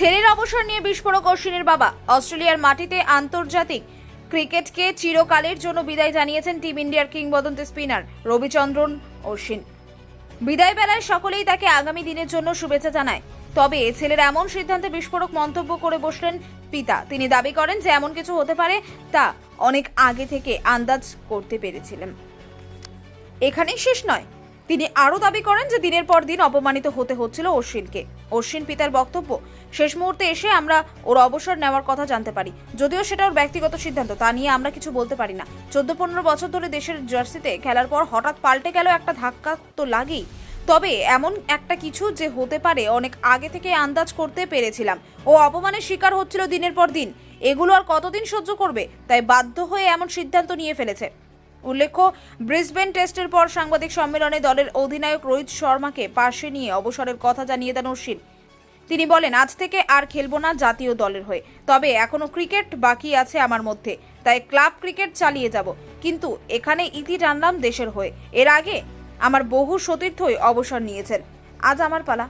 ছেলের অবসর নিয়ে বিস্ফোরক অশ্বিনের বাবা। অস্ট্রেলিয়ার মাটিতে আন্তর্জাতিক ক্রিকেটকে চিরকালের জন্য বিদায় জানিয়েছেন টিম ইন্ডিয়ার কিংবদন্তি স্পিনার রবিচন্দ্রন অশ্বিন। বিদায় বেলায় সকলেই তাকে আগামী দিনের জন্য শুভেচ্ছা জানায়। তবে ছেলের এমন সিদ্ধান্তে বিস্ফোরক মন্তব্য করে বসলেন পিতা। তিনি দাবি করেন যে এমন কিছু হতে পারে তা অনেক আগে থেকে আন্দাজ করতে পেরেছিলেন। এখানেই শেষ নয়। তিনি আরও দাবি করেন যে দিনের পর দিন অপমানিত হতে হচ্ছিল অশ্বিনকে। অশ্বিন পিতার বক্তব্য, শেষ মুহূর্তে এসে আমরা ওর অবসর নেওয়ার কথা জানতে পারি। যদিও সেটা ওর ব্যক্তিগত সিদ্ধান্ত, তা নিয়ে আমরা কিছু বলতে পারি না। চোদ্দ পনেরো বছর ধরে দেশের জার্সিতে খেলার পর হঠাৎ পাল্টে গেল একটা ধাক্কা তো লাগেই। তবে এমন একটা কিছু যে হতে পারে, অনেক আগে থেকে আন্দাজ করতে পেরেছিলাম। ও অপমানের শিকার হচ্ছিল দিনের পর দিন। এগুলো আর কতদিন সহ্য করবে? তাই বাধ্য হয়ে এমন সিদ্ধান্ত নিয়ে ফেলেছে। উল্লেখ্য, ব্রিসবেন টেস্টের পর সাংবাদিক সম্মেলনে দলের অধিনায়ক রোহিত শর্মাকে পাশে নিয়ে অবসরের কথা জানিয়ে দেন অশ্বিন। তিনি বলেন, আজ থেকে আর খেলব না জাতীয় দলের হয়ে। তবে এখনও ক্রিকেট বাকি আছে আমার মধ্যে। তাই ক্লাব ক্রিকেট চালিয়ে যাব। কিন্তু এখানে ইতি টানলাম দেশের হয়ে। এর আগে আমার বহু সতীর্থই অবসর নিয়েছেন। আজ আমার পালা।